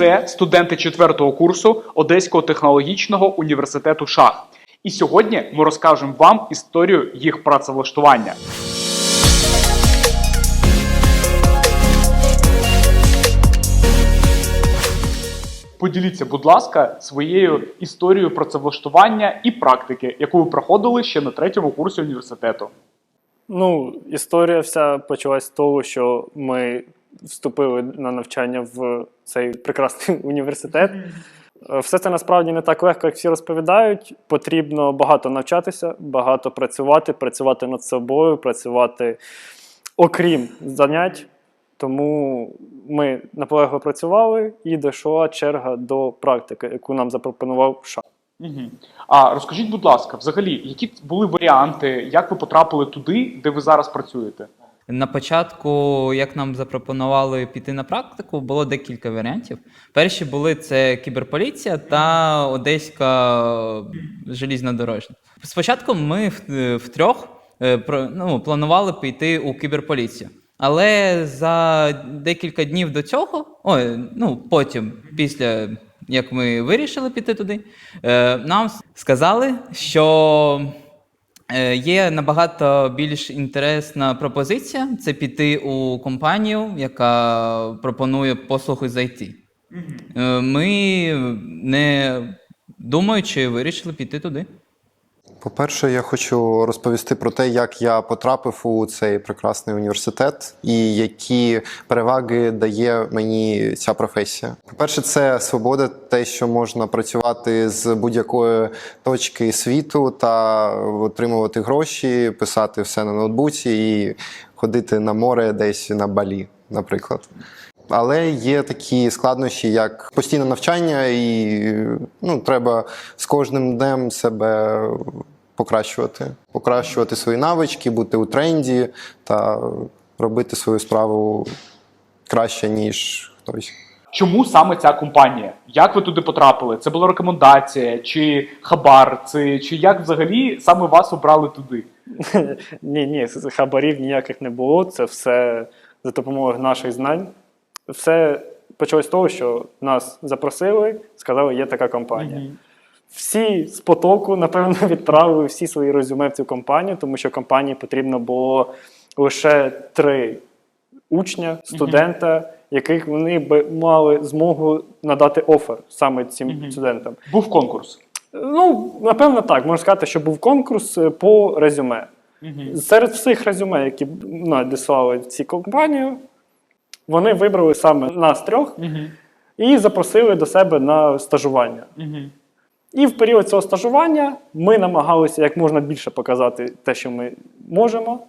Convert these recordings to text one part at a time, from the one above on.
Це студенти четвертого курсу Одеського технологічного університету Шах. І сьогодні ми розкажемо вам історію їх працевлаштування. Поділіться, будь ласка, своєю історією працевлаштування і практики, яку ви проходили ще на третьому курсі університету. Ну, історія вся почалась з того, що ми вступили на навчання в цей прекрасний університет. Все це насправді не так легко, як всі розповідають. Потрібно багато навчатися, багато працювати, працювати над собою, працювати окрім занять. Тому ми наполегливо працювали і дійшла черга до практики, яку нам запропонував ША. Угу. А розкажіть, будь ласка, взагалі, які були варіанти, як ви потрапили туди, де ви зараз працюєте? На початку, як нам запропонували піти на практику, було декілька варіантів. Перші були це кіберполіція та Одеська желізнодорожня. Спочатку ми втрьох е, ну, планували піти у кіберполіцію. Але за декілька днів до цього, ой, ну потім, після як ми вирішили піти туди, е, нам сказали, що Е, Є набагато більш інтересна пропозиція це піти у компанію, яка пропонує послуги з IT. Е, Ми, не думаючи, вирішили піти туди. По-перше, я хочу розповісти про те, як я потрапив у цей прекрасний університет і які переваги дає мені ця професія. По-перше, це свобода, те, що можна працювати з будь-якої точки світу та отримувати гроші, писати все на ноутбуці і ходити на море десь на балі, наприклад. Але є такі складнощі, як постійне навчання, і ну, треба з кожним днем себе покращувати, покращувати свої навички, бути у тренді та робити свою справу краще, ніж хтось. Чому саме ця компанія? Як ви туди потрапили? Це була рекомендація, чи хабар, це, чи як взагалі саме вас обрали туди? Ні, ні, хабарів ніяких не було. Це все за допомогою наших знань. Все почалось з того, що нас запросили, сказали, є така компанія. Всі з потоку, напевно, відправили всі свої резюме в цю компанію, тому що компанії потрібно було лише три учня, студента, яких вони би мали змогу надати офер саме цим студентам. Був конкурс. Ну, напевно, так. Можна сказати, що був конкурс е, по резюме. Серед всіх резюме, які надіслали в цю компанію, вони вибрали саме нас трьох і запросили до себе на стажування. І в період цього стажування ми намагалися як можна більше показати те, що ми можемо,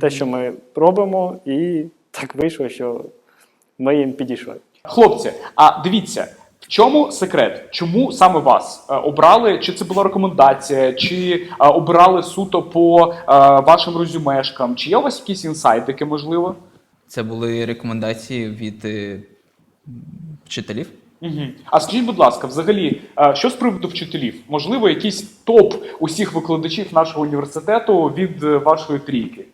те, що ми робимо, і так вийшло, що ми їм підійшли. Хлопці, а дивіться, в чому секрет? Чому саме вас е, обрали? Чи це була рекомендація, чи е, обирали суто по е, вашим резюмешкам? Чи є у вас якісь інсайтики, можливо? Це були рекомендації від е, вчителів. Угу. А скажіть, будь ласка, взагалі, е, що з приводу вчителів? Можливо, якийсь топ усіх викладачів нашого університету від е, вашої трійки?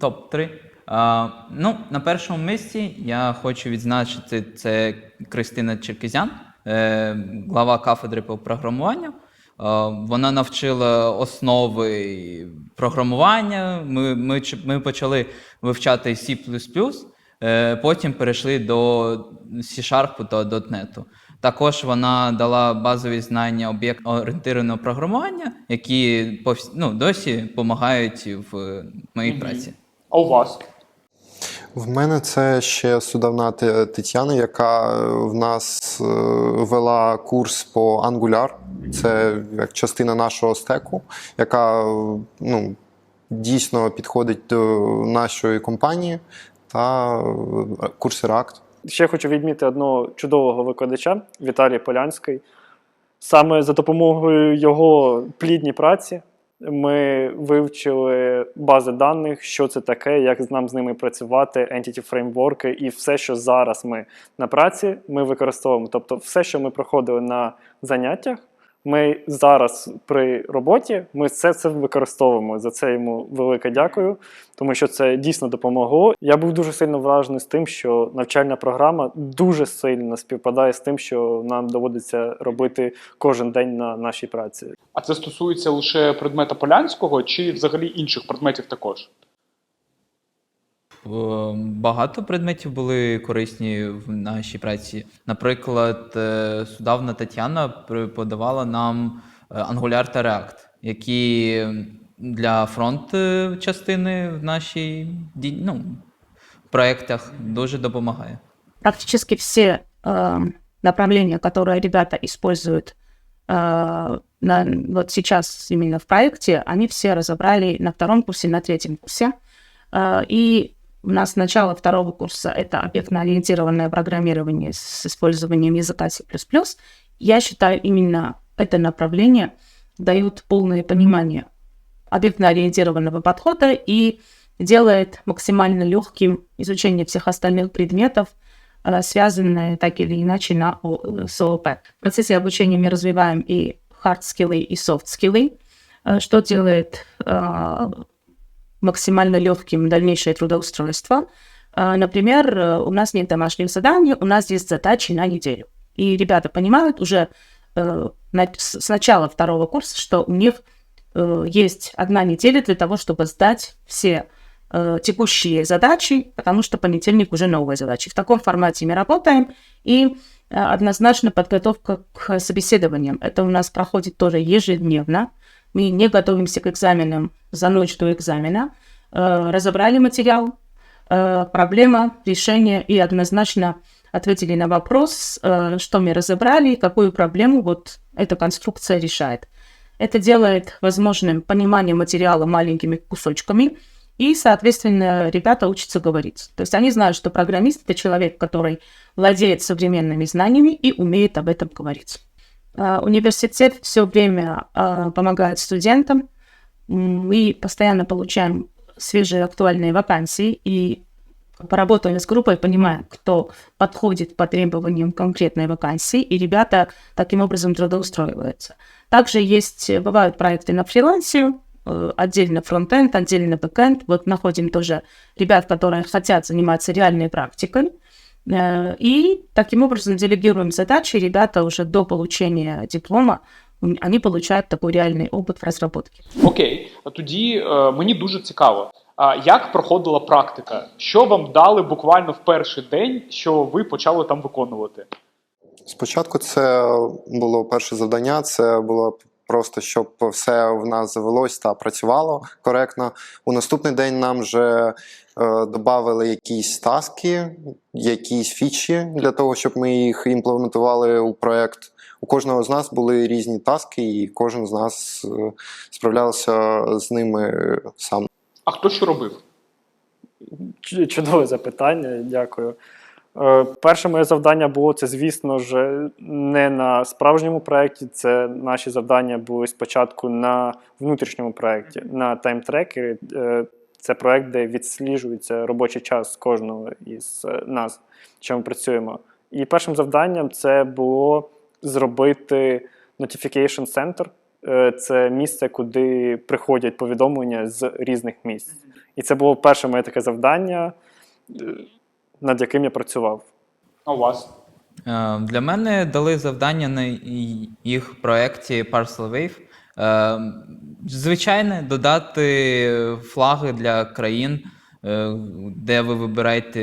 Топ-3. А, ну, на першому місці я хочу відзначити це Кристина Черкізян, е, глава кафедри по програмуванню. А, вона навчила основи програмування. Ми, ми, ми почали вивчати C++, е, потім перейшли до C-Sharp та .NET. Також вона дала базові знання об'єкт-орієнтованого програмування, які ну, досі допомагають в моїй праці. А у вас? В мене це ще судовна Тетяна, яка е, в нас е, вела курс по Angular. Це як частина нашого стеку, яка ну, дійсно підходить до нашої компанії та е, курс React. Ще хочу відмітити одного чудового викладача Віталій Полянський. Саме за допомогою його плідній праці ми вивчили бази даних, що це таке, як нам з ними працювати, entity фреймворки і все, що зараз ми на праці, ми використовуємо. Тобто, все, що ми проходили на заняттях, Ми зараз при роботі ми все це використовуємо. За це йому велике дякую, тому що це дійсно допомогло. Я був дуже сильно вражений з тим, що навчальна програма дуже сильно співпадає з тим, що нам доводиться робити кожен день на нашій праці. А це стосується лише предмета полянського чи взагалі інших предметів також? Е, Багато предметів були корисні в нашій праці. Наприклад, е, Судавна Тетяна преподавала нам е, Angular та React, які для фронт е, частини в нашій ді- ну, проєктах дуже допомагає. практически все э, направления, которые ребята используют э, на, вот сейчас именно в проекте, они все разобрали на втором курсе, на третьем курсе. Э, и у нас начало второго курса – это объектно-ориентированное программирование с использованием языка C++. Я считаю, именно это направление дает полное понимание объектно-ориентированного подхода и делает максимально легким изучение всех остальных предметов, э, связанные так или иначе на О- с ООП. В процессе обучения мы развиваем и hard-скиллы, и soft-скиллы, э, что делает э, максимально легким дальнейшее трудоустройство. Э, Например, э, у нас нет домашних заданий, у нас есть задачи на неделю. И ребята понимают уже э, с начала второго курса, что у них э, есть одна неделя для того, чтобы сдать все текущие задачи, потому что понедельник уже новые задачи. В таком формате мы работаем, и однозначно подготовка к собеседованиям. Это у нас проходит тоже ежедневно. Мы не готовимся к экзаменам за ночь до экзамена. Э, разобрали материал, э, проблема, решение, и однозначно ответили на вопрос, э, что мы разобрали, какую проблему вот эта конструкция решает. Это делает возможным понимание материала маленькими кусочками, и, соответственно, ребята учатся говорить. То есть они знают, что программист – это человек, который владеет современными знаниями и умеет об этом говорить. А, Университет все время а, помогает студентам. Мы постоянно получаем свежие актуальные вакансии и поработали с группой, понимаем, кто подходит по требованиям конкретной вакансии, и ребята таким образом трудоустраиваются. Также есть, э, бывают проекты на фрилансе, э, отдельно фронтенд, отдельно бэкенд. Вот находим тоже ребят, которые хотят заниматься реальной практикой. Э, И таким образом делегируем задачи, ребята уже до получения диплома, м, они получают такой реальный опыт в разработке. Окей, а тоді е, мені дуже цікаво. А як проходила практика? Що вам дали буквально в перший день, що ви почали там виконувати? Спочатку це було перше завдання. Це було просто щоб все в нас завелось та працювало коректно. У наступний день нам вже е, додали якісь таски, якісь фічі для того, щоб ми їх імплементували у проект. У кожного з нас були різні таски, і кожен з нас е, справлявся з ними сам. А хто що робив? Чудове запитання, дякую. Е, Перше моє завдання було це, звісно ж, не на справжньому проєкті. Це наші завдання були спочатку на внутрішньому проєкті, на таймтрекері. Е, Це проєкт, де відсліджується робочий час кожного із е, нас, що ми працюємо. І першим завданням це було зробити Notification Center. Це місце, куди приходять повідомлення з різних місць. І це було перше моє таке завдання, над яким я працював. А у вас? Е, Для мене дали завдання на їх проєкті Parcel Wave. Е, Звичайне, додати флаги для країн, е, де ви вибираєте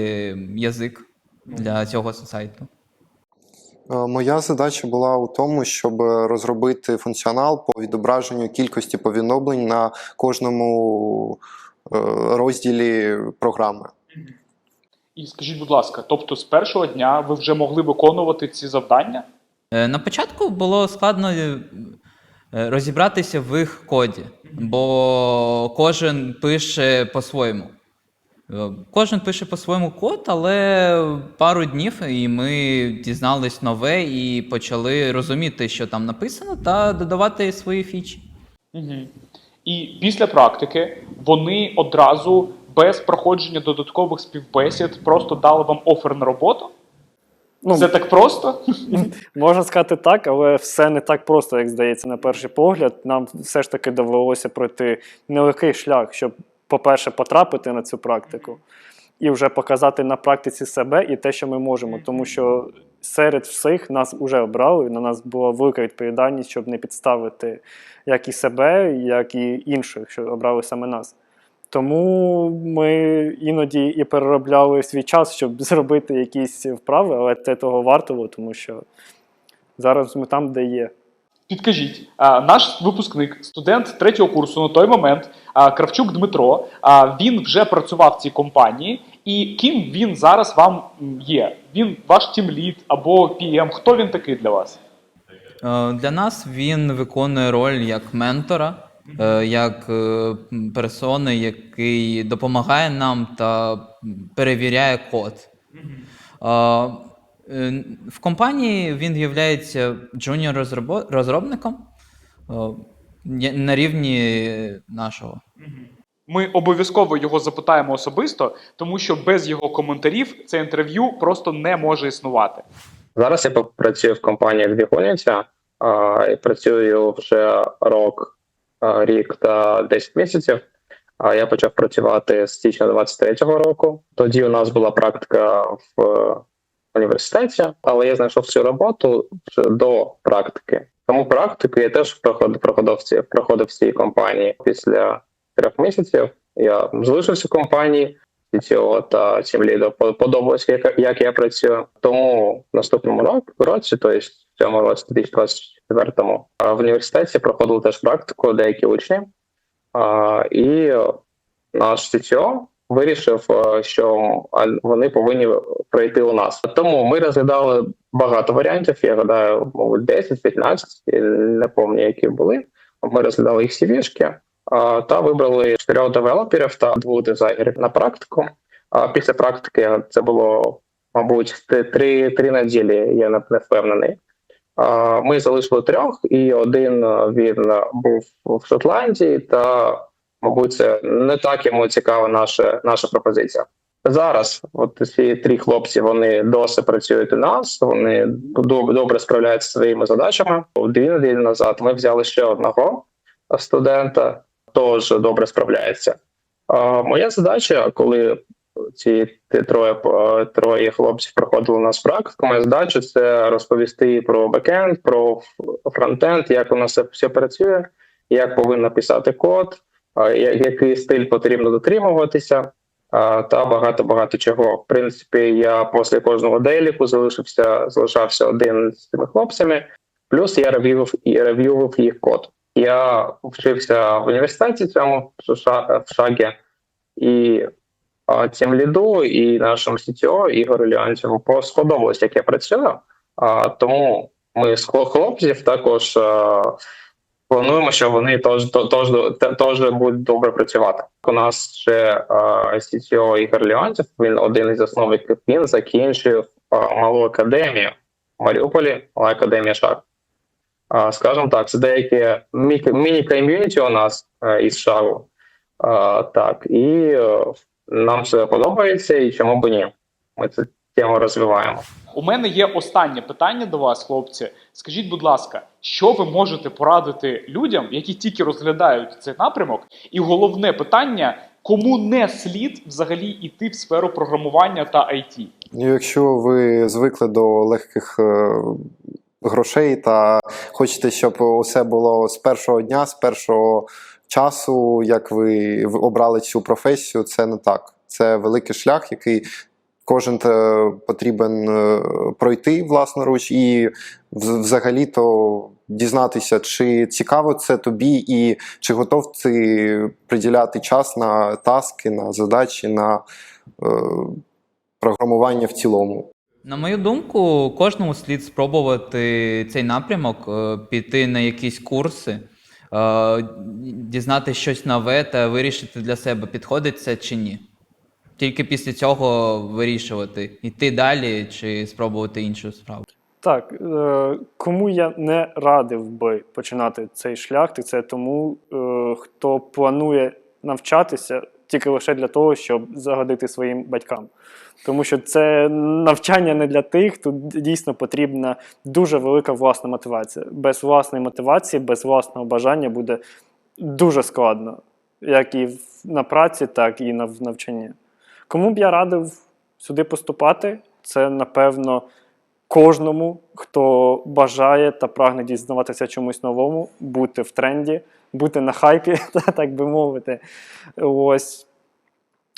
язик для цього сайту. Моя задача була у тому, щоб розробити функціонал по відображенню кількості повідомлень на кожному розділі програми. І скажіть, будь ласка, тобто з першого дня ви вже могли виконувати ці завдання? Е, На початку було складно е, е, розібратися в їх коді, бо кожен пише по-своєму. Кожен пише по-своєму код, але пару днів і ми дізнались нове і почали розуміти, що там написано, та додавати свої фічі. Угу. І після практики вони одразу без проходження додаткових співбесід просто дали вам офер на роботу? Ну, Все так просто? Можна сказати так, але все не так просто, як здається, на перший погляд. Нам все ж таки довелося пройти нелегкий шлях, щоб, по-перше, потрапити на цю практику і вже показати на практиці себе і те, що ми можемо. Тому що серед всіх нас вже обрали, на нас була велика відповідальність, щоб не підставити як і себе, як і інших, що обрали саме нас. Тому ми іноді і переробляли свій час, щоб зробити якісь вправи, але це того вартого, тому що зараз ми там, де є. Підкажіть, а, наш випускник, студент третього курсу на той момент, а, Кравчук Дмитро, а, він вже працював в цій компанії. І ким він зараз вам є? Він ваш тімлід або PM? Хто він такий для вас? Е, Для нас він виконує роль як ментора, як е, персони, який допомагає нам та перевіряє код. Е, е, В компанії він є джуніор розробником е, на рівні нашого. Ми обов'язково його запитаємо особисто, тому що без його коментарів це інтерв'ю просто не може існувати. Зараз я працюю в компанії Двігуниця і працюю вже рок, рік та 10 місяців. А я почав працювати з січня 23-го року. Тоді у нас була практика в е, університеті, але я знайшов цю роботу до практики. Тому практику я теж проходив, проходив, проходив в цій компанії після трьох місяців. Я залишився в компанії, цього та цим лідом подобалося, як, як я працюю. Тому в наступному році, тобто цьому році, 2024-му, в університеті проходили теж практику деякі учні. І наш CTO вирішив, що вони повинні пройти у нас. Тому ми розглядали багато варіантів. Я гадаю, мабуть, 10-15, не пам'ятаю, які були. Ми розглядали їх CV-шки. Та вибрали чотирьох девелоперів та двох дизайнерів на практику. А після практики це було, мабуть, три, три неділі, я не впевнений. Ми залишили трьох, і один він був в Шотландії, та, мабуть, це не так йому цікава наша, наша пропозиція. Зараз, от ці три хлопці, вони досі працюють у нас, вони добре справляються своїми задачами. Дві неділі назад ми взяли ще одного студента, теж добре справляється. Моя задача, коли ці троє троє хлопців проходили у нас практику, моя задача це розповісти про бекенд, про фронтенд, як у нас все працює, як повинно писати код, який стиль потрібно дотримуватися. Та багато багато чого. В принципі, я після кожного дейліку залишився, залишався один з цими хлопцями. Плюс я рев'ював і рев'ював їх код. Я вчився в університеті цьому в Ша- в Шагі, і а, ліду, і нашому CTO Ігорю по- сподобалось, як я працюю. Тому ми з хлопців також плануємо, що вони теж, теж, теж будуть добре працювати. У нас ще CTO Ігор Леонтьєв, він один із засновників, він закінчив малу академію в Маріуполі, мала академія Шаг. А, Скажімо так, це деякі мі- міні-ком'юніті у нас е, із шагу. А, Так, і е, нам це подобається, і чому б ні? Ми цю тему розвиваємо. У мене є останнє питання до вас, хлопці. Скажіть, будь ласка, що ви можете порадити людям, які тільки розглядають цей напрямок? І головне питання: кому не слід взагалі йти в сферу програмування та IT? Ну, Якщо ви звикли до легких е, грошей та хочете, щоб усе було з першого дня, з першого часу, як ви обрали цю професію, це не так. Це великий шлях, який кожен е, потрібен е, пройти власноруч і взагалі-то дізнатися, чи цікаво це тобі, і чи готов ти приділяти час на таски, на задачі, на е, програмування в цілому. На мою думку, кожному слід спробувати цей напрямок, е, піти на якісь курси, дізнати щось нове та вирішити для себе, підходить це чи ні. Тільки після цього вирішувати, йти далі чи спробувати іншу справу. Так, е, кому я не радив би починати цей шлях, це тому, е, хто планує навчатися тільки лише для того, щоб загодити своїм батькам. Тому що це навчання не для тих, тут дійсно потрібна дуже велика власна мотивація. Без власної мотивації, без власного бажання буде дуже складно, як і на праці, так і на навчанні. Кому б я радив сюди поступати, це напевно кожному, хто бажає та прагне дізнаватися чомусь новому, бути в тренді, бути на хайпі, так би мовити. Ось,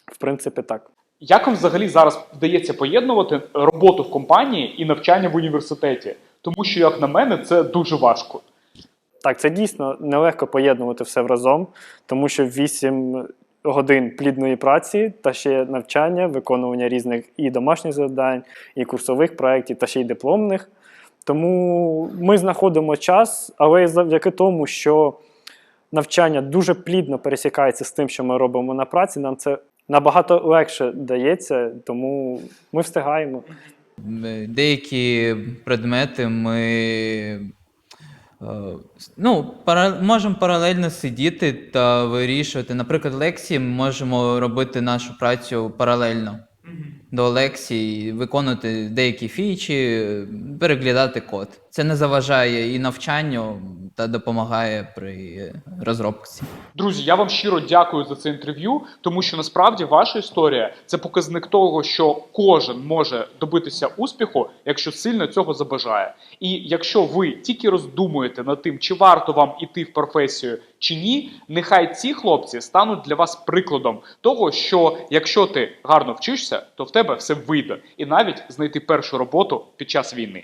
в принципі, так. Як вам взагалі зараз вдається поєднувати роботу в компанії і навчання в університеті? Тому що, як на мене, це дуже важко. Так, це дійсно нелегко поєднувати все разом, тому що 8 годин плідної праці та ще навчання, виконування різних і домашніх завдань, і курсових проєктів, та ще й дипломних. Тому ми знаходимо час, але завдяки тому, що навчання дуже плідно пересікається з тим, що ми робимо на праці, нам це набагато легше дається, тому ми встигаємо. Деякі предмети ми ну, пара, можемо паралельно сидіти та вирішувати. Наприклад, лекції ми можемо робити нашу працю паралельно до лекцій, виконувати деякі фічі, переглядати код. Це не заважає і навчанню та допомагає при розробці. Друзі, я вам щиро дякую за це інтерв'ю, тому що насправді ваша історія це показник того, що кожен може добитися успіху, якщо сильно цього забажає. І якщо ви тільки роздумуєте над тим, чи варто вам іти в професію чи ні, нехай ці хлопці стануть для вас прикладом того, що якщо ти гарно вчишся, то в тебе все вийде, і навіть знайти першу роботу під час війни.